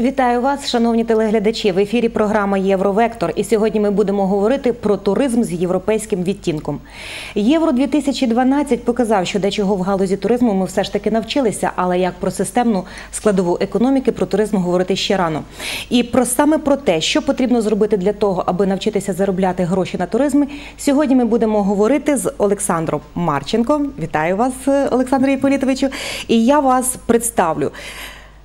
Вітаю вас, шановні телеглядачі. В ефірі програма Євровектор. І сьогодні ми будемо говорити про туризм з європейським відтінком. Євро 2012 показав, що дечого в галузі туризму ми все ж таки навчилися, але як про системну складову економіки про туризм говорити ще рано. І про саме про те, що потрібно зробити для того, аби навчитися заробляти гроші на туризмі, сьогодні ми будемо говорити з Олександром Марченком. Вітаю вас, Олександре Іполітовичу. І я вас представлю.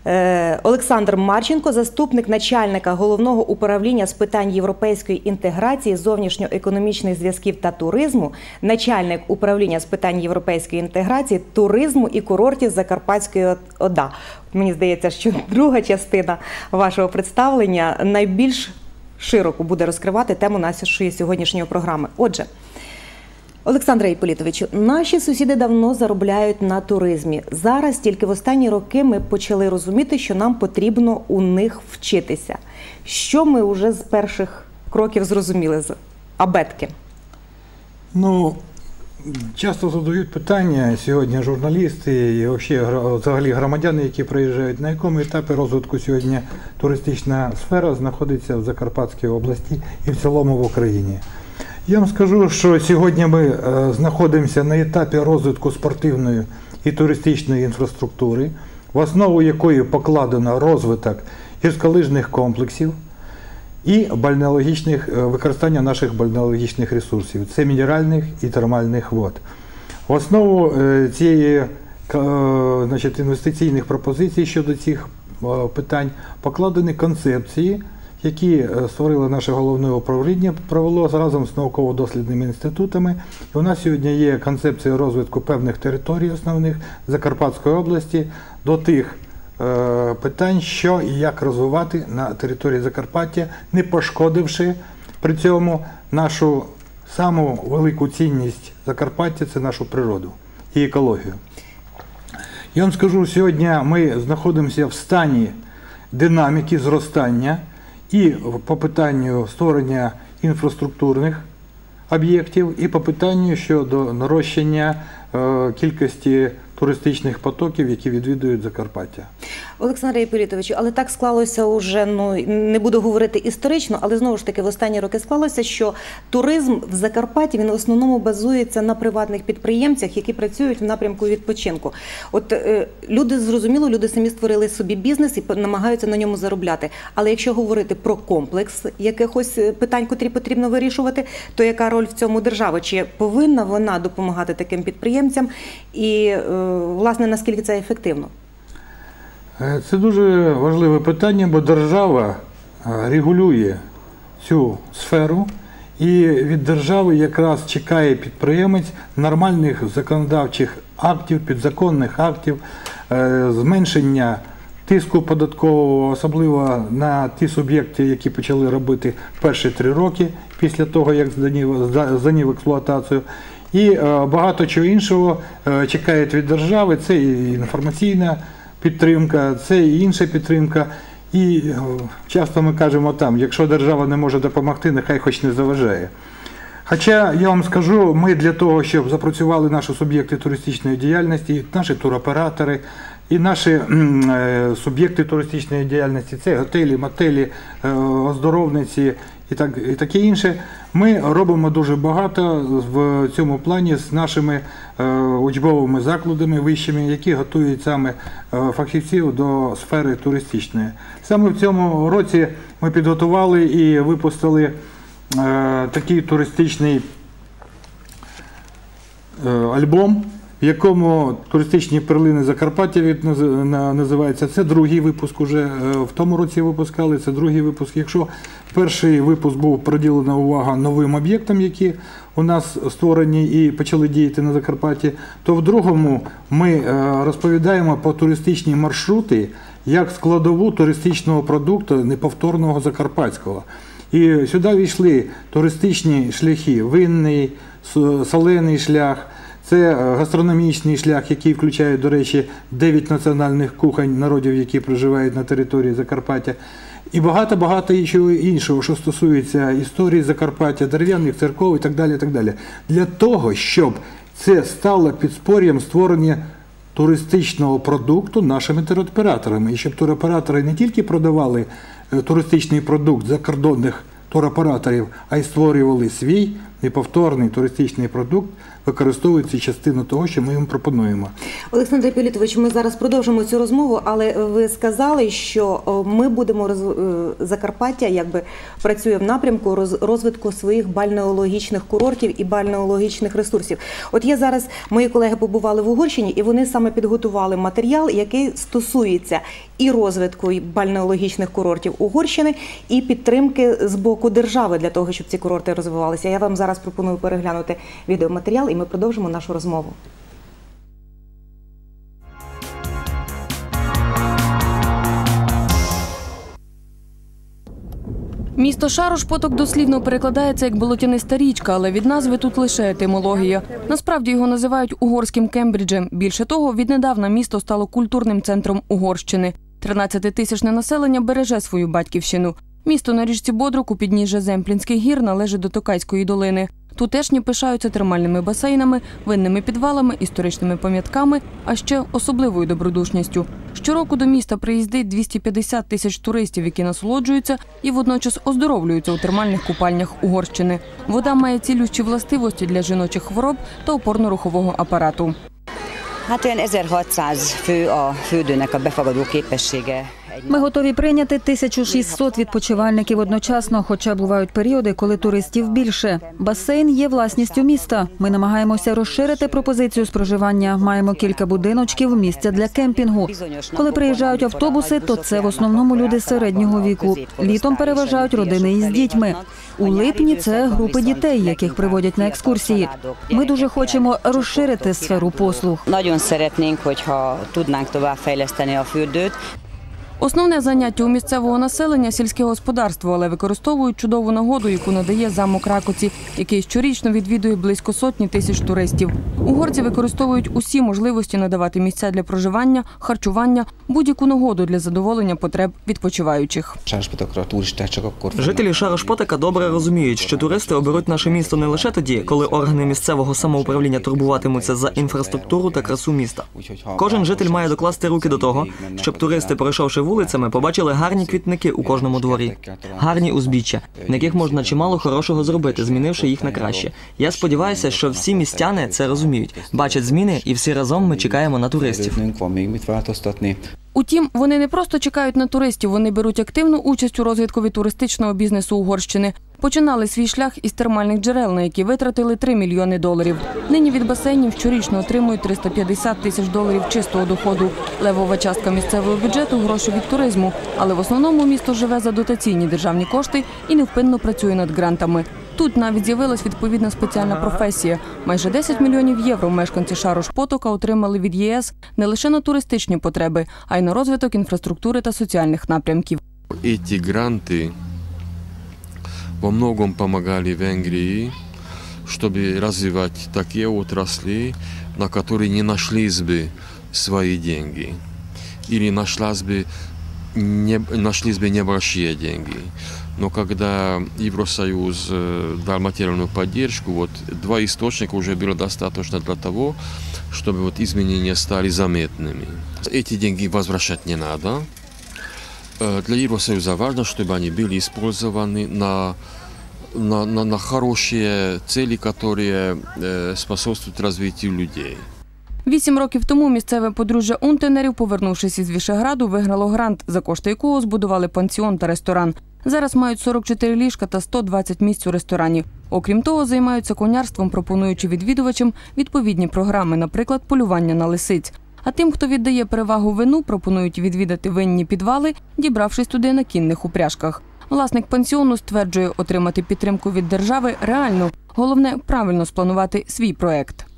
Е, Олександр Марченко, заступник начальника головного управління з питань європейської інтеграції, зовнішньоекономічних зв'язків та туризму, начальник управління з питань європейської інтеграції, туризму і курортів Закарпатської ОДА. Мені здається, що друга частина вашого представлення найбільш широко буде розкривати тему нашої сьогоднішньої програми. Отже. Олександре Іполітовичу, наші сусіди давно заробляють на туризмі. Зараз тільки в останні роки ми почали розуміти, що нам потрібно у них вчитися. Що ми вже з перших кроків зрозуміли з абетки? Ну, часто задають питання сьогодні журналісти і взагалі громадяни, які приїжджають, на якому етапі розвитку сьогодні туристична сфера знаходиться в Закарпатській області і в цілому в Україні. Я вам скажу, що сьогодні ми е, знаходимося на етапі розвитку спортивної і туристичної інфраструктури, в основу якої покладено розвиток гірськолижних комплексів і бальнеологічних е, використання наших бальнеологічних ресурсів це мінеральних і термальних вод. В основу е, цієї значить, інвестиційних пропозицій щодо цих питань покладені концепції які е, створило наше головне управління, провело разом з науково-дослідними інститутами. І у нас сьогодні є концепція розвитку певних територій основних Закарпатської області до тих е, питань, що і як розвивати на території Закарпаття, не пошкодивши при цьому нашу саму велику цінність Закарпаття це нашу природу і екологію. Я вам скажу, сьогодні ми знаходимося в стані динаміки зростання і по питанню створення інфраструктурних об'єктів, і по питанню щодо нарощення е, кількості туристичних потоків, які відвідують Закарпаття. Олександре Єпілітовичу, але так склалося уже, ну не буду говорити історично, але знову ж таки в останні роки склалося, що туризм в Закарпатті він в основному базується на приватних підприємцях, які працюють в напрямку відпочинку. От е, люди зрозуміло, люди самі створили собі бізнес і намагаються на ньому заробляти. Але якщо говорити про комплекс якихось е, питань, котрі потрібно вирішувати, то яка роль в цьому держави? Чи повинна вона допомагати таким підприємцям? І е, власне наскільки це ефективно? Е, це дуже важливе питання, бо держава е, регулює цю сферу, і від держави якраз чекає підприємець нормальних законодавчих актів, підзаконних актів, е, зменшення тиску податкового, особливо на ті суб'єкти, які почали робити перші три роки після того, як здані в експлуатацію. І багато чого іншого чекають від держави. Це і інформаційна підтримка, це і інша підтримка. І е, часто ми кажемо там, якщо держава не може допомогти, нехай хоч не заважає. Хоча я вам скажу, ми для того, щоб запрацювали наші суб'єкти туристичної діяльності, наші туроператори і наші е, суб'єкти туристичної діяльності, це готелі, мотелі, е, оздоровниці і так і таке інше. Ми робимо дуже багато в цьому плані з нашими е, учбовими закладами вищими, які готують саме фахівців до сфери туристичної. Саме в цьому році ми підготували і випустили такий туристичний альбом в якому туристичні перлини Закарпаття називається. Це другий випуск. Уже е, в тому році випускали. Це другий випуск. Якщо перший випуск був приділена увага новим об'єктам, які у нас створені і почали діяти на Закарпатті, то в другому ми е, розповідаємо по туристичні маршрути як складову туристичного продукту неповторного закарпатського. І сюди війшли туристичні шляхи, винний, солений шлях. Це е, гастрономічний шлях, який включає, до речі, 9 національних кухонь народів, які проживають на території Закарпаття. І багато-багато іншого, що стосується історії Закарпаття, дерев'яних церков і так далі. так далі. Для того, щоб це стало підспор'ям створення туристичного продукту нашими туроператорами. І щоб туроператори не тільки продавали е, туристичний продукт закордонних туроператорів, а й створювали свій неповторний туристичний продукт, використовуючи частину того, що ми їм пропонуємо. Олександр Пілітович, ми зараз продовжимо цю розмову, але ви сказали, що ми будемо роз... е, Закарпаття якби працює в напрямку роз- розвитку своїх бальнеологічних курортів і бальнеологічних ресурсів. От я зараз мої колеги побували в Угорщині, і вони саме підготували матеріал, який стосується і розвитку бальнеологічних курортів Угорщини, і підтримки з боку держави для того, щоб ці курорти розвивалися. Я вам зараз пропоную переглянути відеоматеріал, і ми продовжимо нашу розмову. Місто Шарош-Поток дослівно перекладається як болотяниста річка, але від назви тут лише етимологія. Насправді його називають угорським Кембриджем. Більше того, віднедавна місто стало культурним центром Угорщини. 13-тисячне населення береже свою батьківщину. Місто на річці Бодрук у підніжжя Земплінських гір належить до Токайської долини. Тутешні пишаються термальними басейнами, винними підвалами, історичними пам'ятками, а ще особливою добродушністю. Щороку до міста приїздить 250 тисяч туристів, які насолоджуються і водночас оздоровлюються у термальних купальнях Угорщини. Вода має цілющі властивості для жіночих хвороб та опорно-рухового апарату. Hát olyan 1600 fő a fürdőnek a befogadó. Ми готові прийняти 1600 відпочивальників одночасно, хоча бувають періоди, коли туристів більше. Басейн є власністю міста. Ми намагаємося розширити пропозицію з проживання. Маємо кілька будиночків, місця для кемпінгу. Коли приїжджають автобуси, то це в основному люди середнього віку. Літом переважають родини із дітьми. У липні це групи дітей, яких приводять на екскурсії. Ми дуже хочемо розширити сферу послуг. Nagyon szeretnénk, hogyha tudnánk továbbfejleszteni a fürdőt. Основне заняття у місцевого населення сільське господарство, але використовують чудову нагоду, яку надає замок Ракоці, який щорічно відвідує близько сотні тисяч туристів. Угорці використовують усі можливості надавати місця для проживання, харчування, будь-яку нагоду для задоволення потреб відпочиваючих. Жителі Шарошпотека добре розуміють, що туристи оберуть наше місто не лише тоді, коли органи місцевого самоуправління турбуватимуться за інфраструктуру та красу міста. Кожен житель має докласти руки до того, щоб туристи, пройшовши вулицями, побачили гарні квітники у кожному дворі, гарні узбіччя, на яких можна чимало хорошого зробити, змінивши їх на краще. Я сподіваюся, що всі містяни це розуміють, бачать зміни, і всі разом ми чекаємо на туристів. Утім, вони не просто чекають на туристів, вони беруть активну участь у розвиткові туристичного бізнесу Угорщини. Починали свій шлях із термальних джерел, на які витратили 3 мільйони доларів. Нині від басейнів щорічно отримують 350 тисяч доларів чистого доходу. Левова частка місцевого бюджету гроші від туризму. Але в основному місто живе за дотаційні державні кошти і невпинно працює над грантами. Тут навіть з'явилась відповідна спеціальна професія. Майже 10 мільйонів євро мешканці Шарош Потока отримали від єС не лише на туристичні потреби, а й на розвиток інфраструктури та соціальних напрямків. Эти гранты во многом помогали Венгрии, чтобы развивать такие отрасли, на которые не нашлись бы свои деньги. Или нашлась бы не, нашлись бы небольшие деньги. Но когда Евросоюз э, дал материальную поддержку, вот два источника уже было достаточно для того, чтобы вот изменения стали заметными. Эти деньги возвращать не надо. Э, Для Евросоюза важно, чтобы они были использованы на, на, на, на хорошие цели, которые э, способствуют развитию людей. Вісім років тому місцеве подружжя Унтенерів, повернувшись із Вішеграду, виграло грант, за кошти якого збудували пансіон та ресторан. Зараз мають 44 ліжка та 120 місць у ресторані. Окрім того, займаються конярством, пропонуючи відвідувачам відповідні програми, наприклад, полювання на лисиць. А тим, хто віддає перевагу вину, пропонують відвідати винні підвали, дібравшись туди на кінних упряжках. Власник пансіону стверджує, отримати підтримку від держави реально. Головне правильно спланувати свій проект.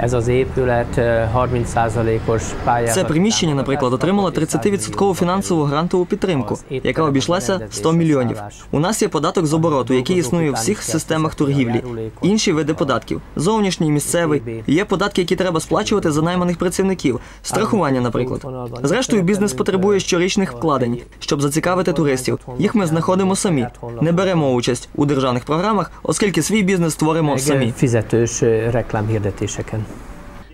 Ez az épület 30%-os pályázat. Це приміщення, наприклад, отримало 30% фінансову грантову підтримку, яка обійшлася 100 мільйонів. У нас є податок з обороту, який існує у всіх системах торгівлі. Інші види податків зовнішній, місцевий. Є податки, які треба сплачувати за найманих працівників, страхування, наприклад. Зрештою, бізнес потребує щорічних вкладень, щоб зацікавити туристів. Їх ми знаходимо самі, не беремо участь у державних програмах, оскільки свій бізнес створимо самі.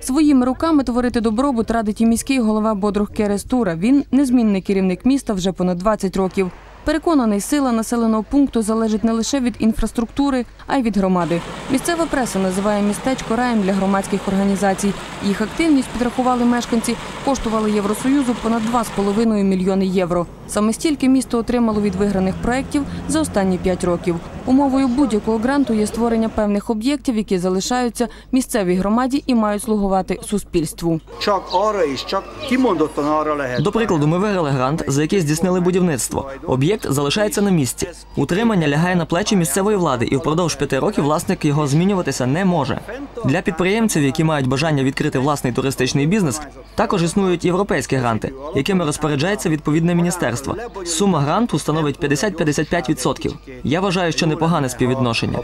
Своїми руками творити добробут радить і міський голова Бодрух Керестура. Він незмінний керівник міста вже понад 20 років. Переконаний, сила населеного пункту залежить не лише від інфраструктури, а й від громади. Місцева преса називає містечко раєм для громадських організацій. Їх активність підрахували мешканці, коштували Євросоюзу понад 2,5 мільйони євро. Саме стільки місто отримало від виграних проєктів за останні 5 років. Умовою будь-якого гранту є створення певних об'єктів, які залишаються місцевій громаді і мають слугувати суспільству. До прикладу, ми виграли грант, за який здійснили будівництво. Об'єкт залишається на місці. Утримання лягає на плечі місцевої влади, і впродовж п'яти років власник його змінюватися не може. Для підприємців, які мають бажання відкрити власний туристичний бізнес, також існують європейські гранти, якими розпоряджається відповідне міністерство. Сума гранту становить 50-55%. Я вважаю, що непогане співвідношення.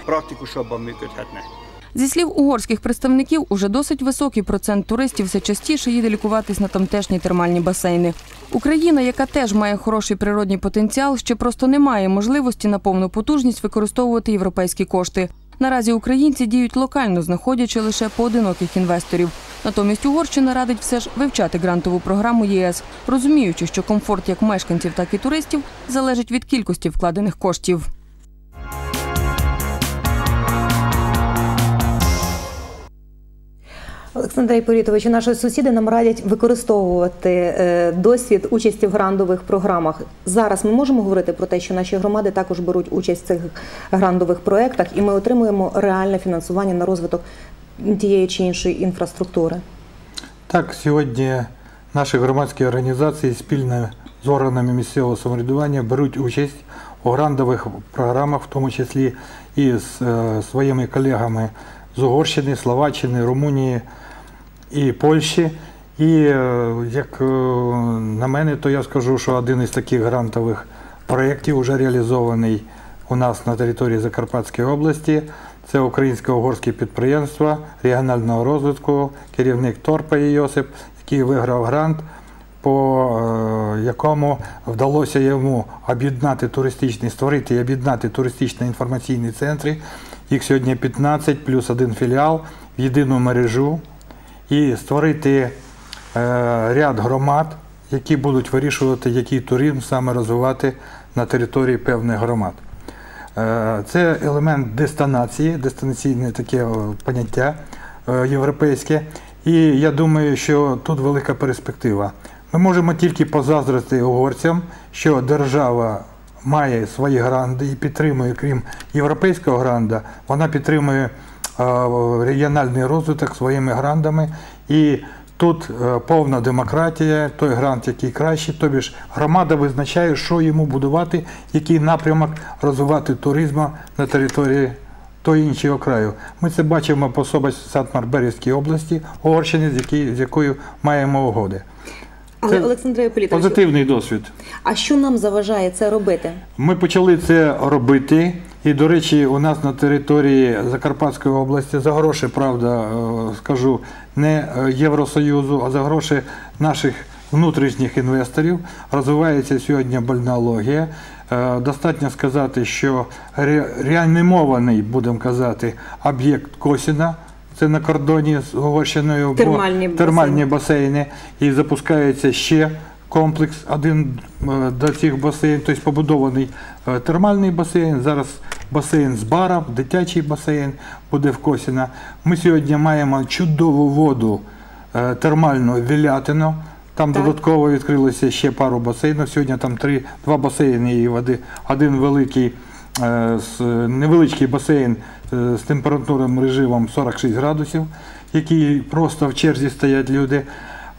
Зі слів угорських представників, уже досить високий процент туристів все частіше їде лікуватись на тамтешні термальні басейни. Україна, яка теж має хороший природній потенціал, ще просто не має можливості на повну потужність використовувати європейські кошти. Наразі українці діють локально, знаходячи лише поодиноких інвесторів. Натомість Угорщина радить все ж вивчати грантову програму ЄС, розуміючи, що комфорт як мешканців, так і туристів залежить від кількості вкладених коштів. Олександр Іпорітович, наші сусіди нам радять використовувати е, досвід участі в грандових програмах. Зараз ми можемо говорити про те, що наші громади також беруть участь в цих грандових проєктах, і ми отримуємо реальне фінансування на розвиток тієї чи іншої інфраструктури. Так, сьогодні наші громадські організації спільно з органами місцевого самоврядування беруть участь у грантових програмах, в тому числі і з е, своїми колегами з Угорщини, Словаччини, Румунії і Польщі. І е, як е, на мене, то я скажу, що один із таких грантових проєктів вже реалізований у нас на території Закарпатської області. Це українсько-угорське підприємство регіонального розвитку, керівник Торпа Йосип, який виграв грант, по е, якому вдалося йому об'єднати туристичні, створити і об'єднати туристично-інформаційні центри. Їх сьогодні 15 плюс один філіал в єдину мережу і створити е, ряд громад, які будуть вирішувати, який туризм саме розвивати на території певних громад. Е, Це елемент дестинації, дестинаційне таке поняття е, європейське. І я думаю, що тут велика перспектива. Ми можемо тільки позаздрити угорцям, що держава має свої гранди і підтримує, крім європейського гранда, вона підтримує е, регіональний розвиток своїми грандами. І тут е, повна демократія, той грант, який кращий, тобі ж громада визначає, що йому будувати, який напрямок розвивати туризму на території той іншого краю. Ми це бачимо по Сант-Марберівській області, Угорщини, з якою маємо угоди. Але Це Олександр Іпорітович, Позитивний досвід. а що нам заважає це робити? Ми почали це робити. І, до речі, у нас на території Закарпатської області за гроші, правда, е, скажу, не е, Євросоюзу, а за гроші наших внутрішніх інвесторів розвивається сьогодні бальнеологія. Е, Достатньо сказати, що реанімований, будемо казати, об'єкт Косіна. Це на кордоні з Угорщиною, бо- Термальні термальні басейни. І запускається ще комплекс один е, до цих басейнів, тобто побудований е, термальний басейн. Зараз басейн з баром, дитячий басейн буде в Косіна. Ми сьогодні маємо чудову воду е, термальну Вілятино. Там Так. додатково відкрилося ще пару басейнів. Сьогодні там три, два басейни її води. Один великий, невеличкий басейн з температурним режимом 46 градусів, який просто в черзі стоять люди.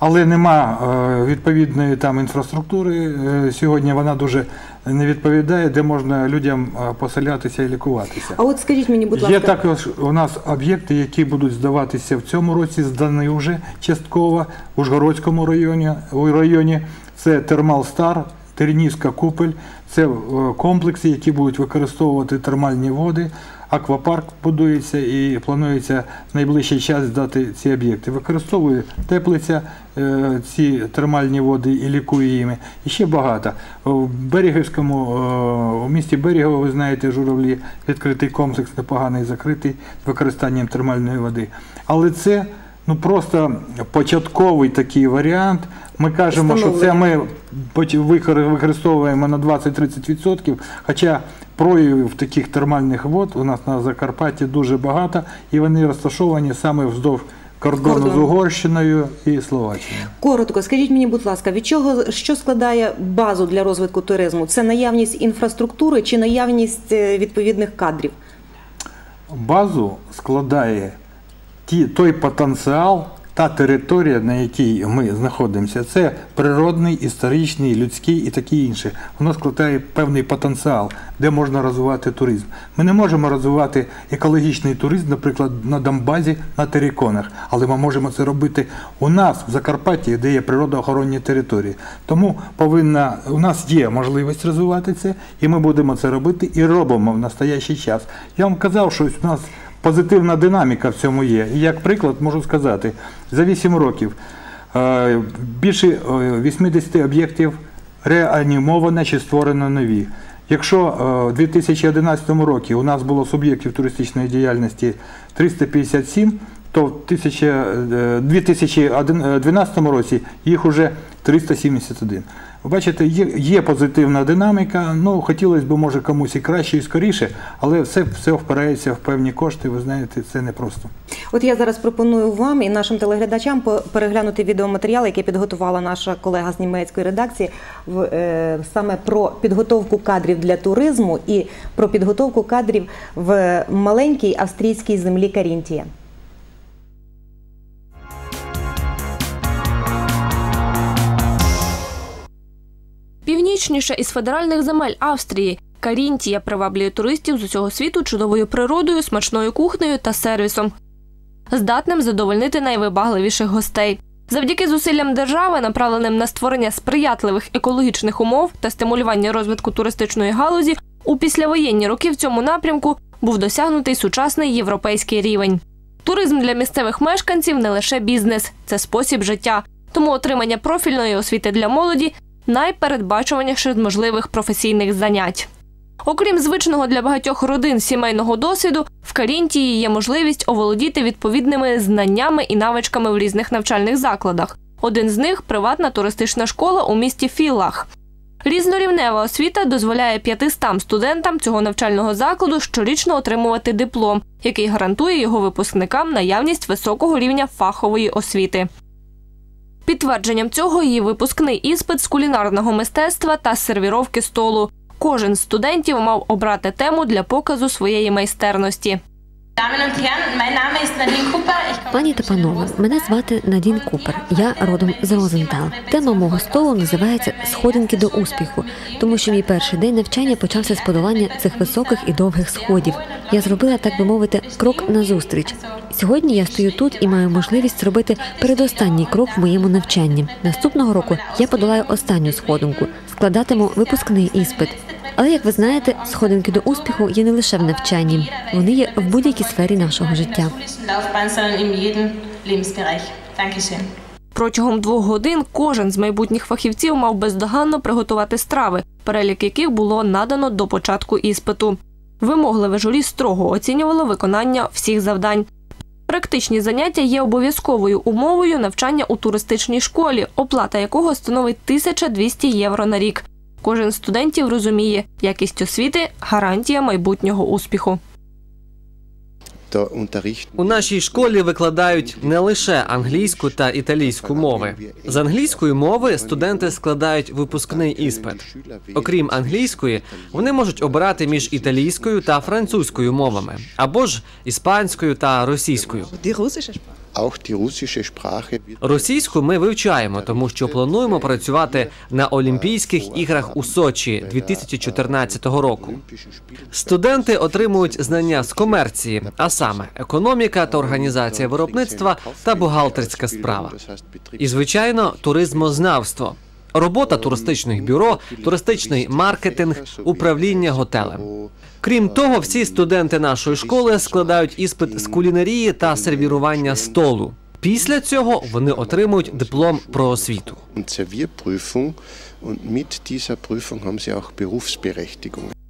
Але нема е, відповідної там інфраструктури. Е, Сьогодні вона дуже не відповідає, де можна людям е, поселятися і лікуватися. А от скажіть мені, будь ласка, Є також у нас об'єкти, які будуть здаватися в цьому році, здані вже частково в Ужгородському районі. У районі це Термал Стар, Тернівська купель, це е, комплекси, які будуть використовувати термальні води. Аквапарк будується і планується в найближчий час здати ці об'єкти. Використовує теплиця е, ці термальні води і лікує їми. І ще багато. В Берегівському, е, у місті Берегово, ви знаєте, журавлі, відкритий комплекс непоганий, закритий з використанням термальної води. Але це ну просто початковий такий варіант. Ми кажемо, що це ми використовуємо на 20-30%, хоча проявів таких термальних вод у нас на Закарпатті дуже багато, і вони розташовані саме вздовж кордону з Угорщиною і Словаччиною. Коротко, скажіть мені, будь ласка, від чого що складає базу для розвитку туризму? Це наявність інфраструктури чи наявність е, відповідних кадрів? Базу складає ті, той потенціал, та територія, на якій ми знаходимося, це природний, історичний, людський і таке інше. Воно складає певний потенціал, де можна розвивати туризм. Ми не можемо розвивати екологічний туризм, наприклад, на Донбазі, на териконах, але ми можемо це робити у нас, в Закарпатті, де є природоохоронні території. Тому повинна, у нас є можливість розвивати це, і ми будемо це робити і робимо в настоящий час. Я вам казав, що у нас позитивна динаміка в цьому є. І як приклад можу сказати, за 8 років е, більше е, 80 об'єктів реанімовано чи створено нові. Якщо е, у 2011 році у нас було суб'єктів туристичної діяльності 357, то в 1000, е, 2012 році їх уже 371. Бачите, є, є позитивна динаміка. Ну, хотілося б, може, комусь і краще, і скоріше, але все, все впирається в певні кошти. Ви знаєте, це непросто. От я зараз пропоную вам і нашим телеглядачам переглянути відеоматеріал, який підготувала наша колега з німецької редакції, в, е, саме про підготовку кадрів для туризму і про підготовку кадрів в маленькій австрійській землі Карінтія. Північніше із федеральних земель Австрії Карінтія приваблює туристів з усього світу чудовою природою, смачною кухнею та сервісом, здатним задовольнити найвибагливіших гостей. Завдяки зусиллям держави, направленим на створення сприятливих екологічних умов та стимулювання розвитку туристичної галузі, у післявоєнні роки в цьому напрямку був досягнутий сучасний європейський рівень. Туризм для місцевих мешканців не лише бізнес, це спосіб життя. Тому отримання профільної освіти для молоді найпередбачуваніше можливих професійних занять. Окрім звичного для багатьох родин сімейного досвіду, в Карінтії є можливість оволодіти відповідними знаннями і навичками в різних навчальних закладах. Один з них приватна туристична школа у місті Філах. Різнорівнева освіта дозволяє 500 студентам цього навчального закладу щорічно отримувати диплом, який гарантує його випускникам наявність високого рівня фахової освіти. Підтвердженням цього її випускний іспит з кулінарного мистецтва та сервіровки столу. Кожен з студентів мав обрати тему для показу своєї майстерності. Пані та панове, мене звати Надін Купер. Я родом з Розентал. Тема мого столу називається Сходинки до успіху, тому що мій перший день навчання почався з подолання цих високих і довгих сходів. Я зробила, так би мовити, крок назустріч. Сьогодні я стою тут і маю можливість зробити передостанній крок в моєму навчанні. Наступного року я подолаю останню сходинку, складатиму випускний іспит. Але як ви знаєте, сходинки до успіху є не лише в навчанні, вони є в будь-якій сфері нашого життя. Протягом двох годин кожен з майбутніх фахівців мав бездоганно приготувати страви, перелік яких було надано до початку іспиту. Вимогливе журі строго оцінювало виконання всіх завдань. Практичні заняття є обов'язковою умовою навчання у туристичній школі, оплата якого становить 1200 євро на рік. Кожен з студентів розуміє, якість освіти гарантія майбутнього успіху. У нашій школі викладають не лише англійську та італійську мови. З англійської мови студенти складають випускний іспит. Окрім англійської, вони можуть обирати між італійською та французькою мовами або ж іспанською та російською. Російську ми вивчаємо, тому що плануємо працювати на Олімпійських іграх у Сочі 2014 року. Студенти отримують знання з комерції, а саме економіка та організація виробництва та бухгалтерська справа. І звичайно, туризмознавство. Робота туристичних бюро, туристичний маркетинг, управління готелем. Крім того, всі студенти нашої школи складають іспит з кулінарії та сервірування столу. Після цього вони отримують диплом про освіту. Це dieser Prüfung haben sie auch Berufsberechtigung.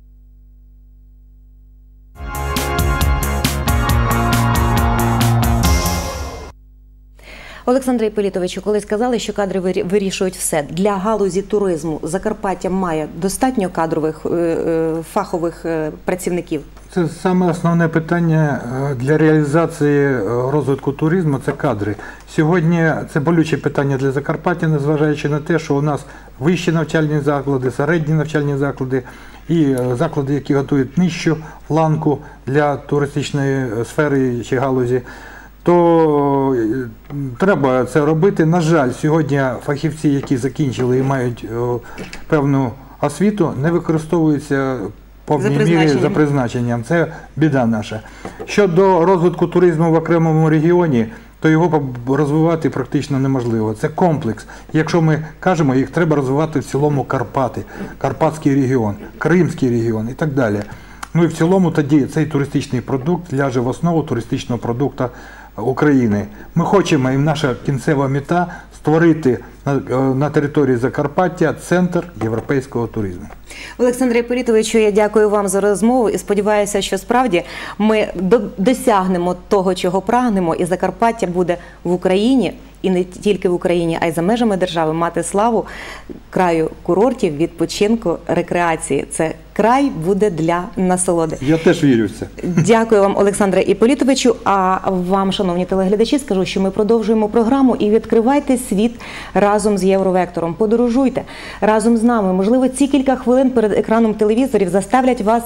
Олександре Іпполітовичу, коли сказали, що кадри вирішують все для галузі туризму, Закарпаття має достатньо кадрових е, е, фахових е, працівників. Це саме основне питання для реалізації розвитку туризму це кадри. Сьогодні це болюче питання для Закарпаття, незважаючи на те, що у нас вищі навчальні заклади, середні навчальні заклади і заклади, які готують нижчу ланку для туристичної сфери чи галузі. То е, треба це робити. На жаль, сьогодні фахівці, які закінчили і мають певну освіту, не використовуються повній мірі за призначенням. Це біда наша. Щодо розвитку туризму в окремому регіоні, то його розвивати практично неможливо. Це комплекс. Якщо ми кажемо, їх треба розвивати в цілому Карпати, Карпатський регіон, Кримський регіон і так далі. Ну і в цілому тоді цей туристичний продукт ляже в основу туристичного продукту України. Ми хочемо, і наша кінцева мета створити на, е, на території Закарпаття центр європейського туризму. Олександре Іпполітовичу, я дякую вам за розмову і сподіваюся, що справді ми досягнемо того, чого прагнемо, і Закарпаття буде в Україні. І не тільки в Україні, а й за межами держави мати славу краю курортів, відпочинку, рекреації. Це край буде для насолоди. Я теж вірю в це. Дякую вам, Олександре Іполітовичу. А вам, шановні телеглядачі, скажу, що ми продовжуємо програму і відкривайте світ разом з Євровектором. Подорожуйте разом з нами. Можливо, ці кілька хвилин перед екраном телевізорів заставлять вас.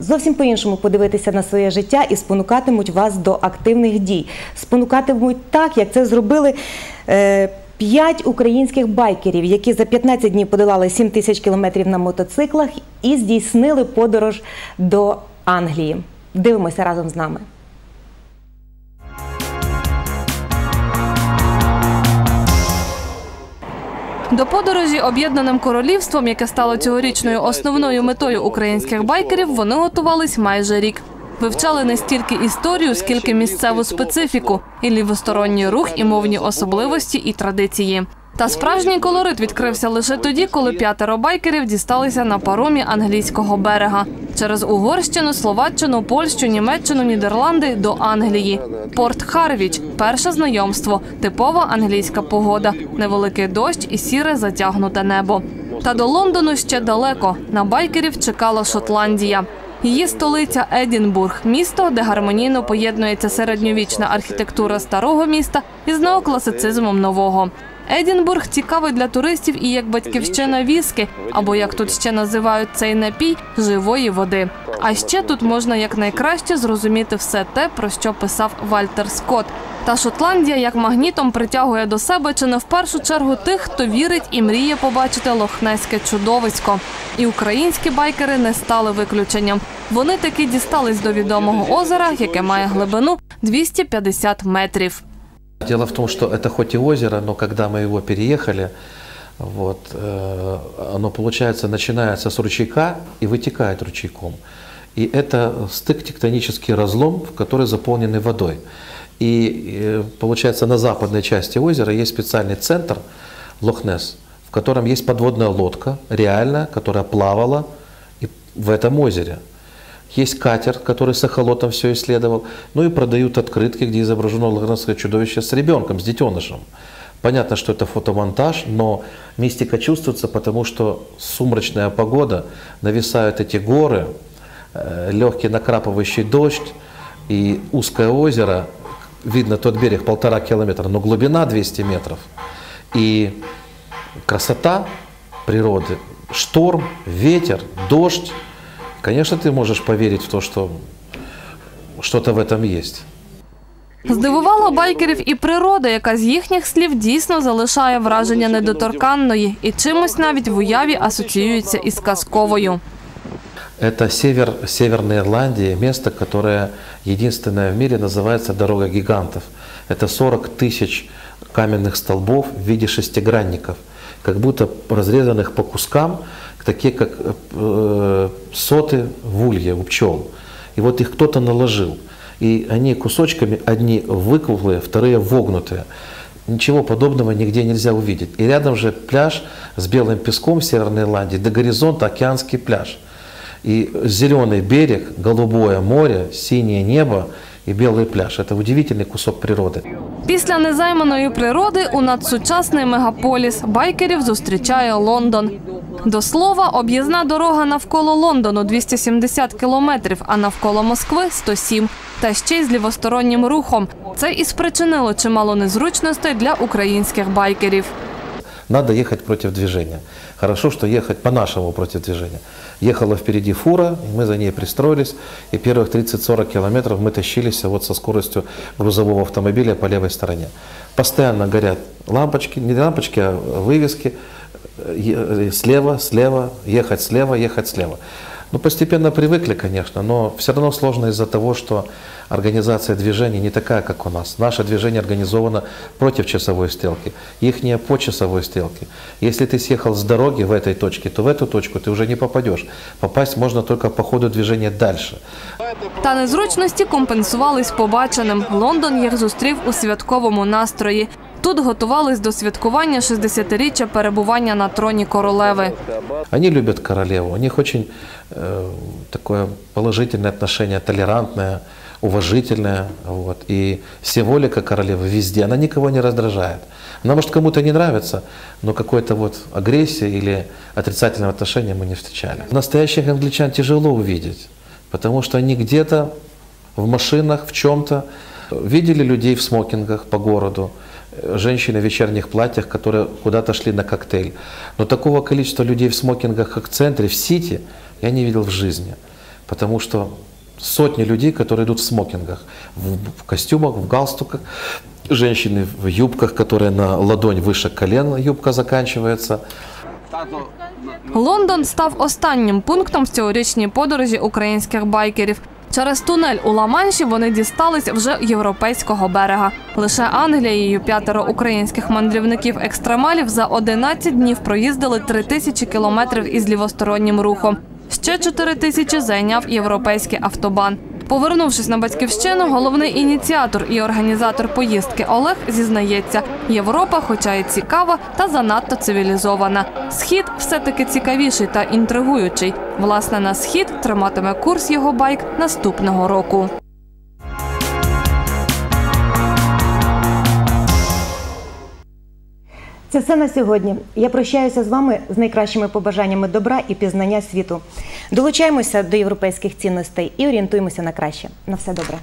Зовсім по-іншому подивитися на своє життя і спонукатимуть вас до активних дій. Спонукатимуть так, як це зробили е, п'ять українських байкерів, які за 15 днів подолали 7 тисяч кілометрів на мотоциклах і здійснили подорож до Англії. Дивимося разом з нами. До подорожі об'єднаним королівством, яке стало цьогорічною основною метою українських байкерів, вони готувались майже рік. Вивчали не стільки історію, скільки місцеву специфіку, і лівосторонній рух, і мовні особливості, і традиції. Та справжній колорит відкрився лише тоді, коли п'ятеро байкерів дісталися на паромі англійського берега через Угорщину, Словаччину, Польщу, Німеччину, Нідерланди до Англії. Порт Харвіч перше знайомство, типова англійська погода, невеликий дощ і сіре затягнуте небо. Та до Лондону ще далеко. На байкерів чекала Шотландія. Її столиця Едінбург, місто, де гармонійно поєднується середньовічна архітектура старого міста із неокласицизмом нового. Едінбург цікавий для туристів і як батьківщина віски, або як тут ще називають цей напій живої води. А ще тут можна якнайкраще зрозуміти все те, про що писав Вальтер Скотт. Та Шотландія як магнітом притягує до себе чи не в першу чергу тих, хто вірить і мріє побачити лохнеське чудовисько. І українські байкери не стали виключенням. Вони таки дістались до відомого озера, яке має глибину 250 метрів. Дело в том, что это хоть и озеро, но когда мы его переехали, вот, э, оно, получается, начинается с ручейка и вытекает ручейком. И это стык тектонический разлом, в который заполненный водой. И э, получается, на западной части озера есть специальный центр Лохнес, в котором есть подводная лодка, реальная, которая плавала в этом озере. Есть катер, который с эхолотом все исследовал. Ну и продают открытки, где изображено лохнесское чудовище с ребенком, с детенышем. Понятно, что это фотомонтаж, но мистика чувствуется, потому что сумрачная погода, нависают эти горы, легкий накрапывающий дождь и узкое озеро, видно тот берег полтора километра, но глубина 200 метров. И красота природы, шторм, ветер, дождь. Конечно, ты можешь поверить в то, что что-то в этом есть. Здивувала байкерів і природа, яка з їхніх слів дійсно залишає враження недоторканної і чимось навіть в уяві асоціюється із казковою. Это север, Северная Ирландия, место, которое единственное в мире называется «Дорога гигантов». Это 40 тысяч каменных столбов в виде шестигранников, как будто разрезанных по кускам, такие как э, соты в улье у пчел. И вот их кто-то наложил. И они кусочками, одни выкруглые, вторые вогнутые. Ничего подобного нигде нельзя увидеть. И рядом же пляж с белым песком Северной Ирландии, до горизонта океанский пляж. И зеленый берег, голубое море, синее небо и белый пляж. Это удивительный кусок природы. Після незайманої природи у надсучасний мегаполіс байкерів зустрічає Лондон. До слова, об'їзна дорога навколо Лондону 270 кілометрів, а навколо Москви 107. Та ще й з лівостороннім рухом. Це і спричинило чимало незручностей для українських байкерів. Надо ехать против движения. Хорошо, что ехать по-нашему против движения. Ехала впереди фура, и мы за ней пристроились, и первых 30-40 километров мы тащились вот со скоростью грузового автомобиля по левой стороне. Постоянно горят лампочки, не лампочки, а вывески. Е- Слева, слева, ехать слева, ехать слева. Ну, постепенно привыкли, конечно, но все равно сложно из-за того, что организация движения не такая, как у нас. Наше движение организовано против часовой стрелки, их по часовой стрелке. Если ты съехал с дороги в этой точке, то в эту точку ты уже не попадешь. Попасть можно только по ходу движения дальше. Та незручності компенсувались побаченим. Лондон їх зустрів у святковому настрої. Тут готувались до святкування 60-річчя перебування на троні королеви. Они любят королеву, у них очень э, такое положительное отношение, толерантное, уважительное. Вот. И символика королевы везде, она никого не раздражает. Она может кому-то не нравится, но какой-то вот агрессии или отрицательного отношения мы не встречали. Настоящих англичан тяжело увидеть, потому что они где-то в машинах, в чем-то видели людей в смокингах по городу, женщины в вечерних платьях, которые куда-то шли на коктейль. Но такого количества людей в смокингах, как в центре, в Сити, я не видел в жизни. Потому что сотни людей, которые идут в смокингах, в, в костюмах, в галстуках, женщины в юбках, которые на ладонь выше колен, юбка заканчивается. Лондон став останнім пунктом в цьогорічній подорожі українських байкерів. Через тунель у Ла-Манші вони дістались вже європейського берега. Лише Англією п'ятеро українських мандрівників-екстремалів за 11 днів проїздили 3 тисячі кілометрів із лівостороннім рухом. Ще 4 тисячі зайняв європейський автобан. Повернувшись на батьківщину, головний ініціатор і організатор поїздки Олег зізнається, Європа, хоча й цікава, та занадто цивілізована. Схід все-таки цікавіший та інтригуючий. Власне, на схід триматиме курс його байк наступного року. Це все на сьогодні. Я прощаюся з вами з найкращими побажаннями добра і пізнання світу. Долучаємося до європейських цінностей і орієнтуємося на краще. На все добре.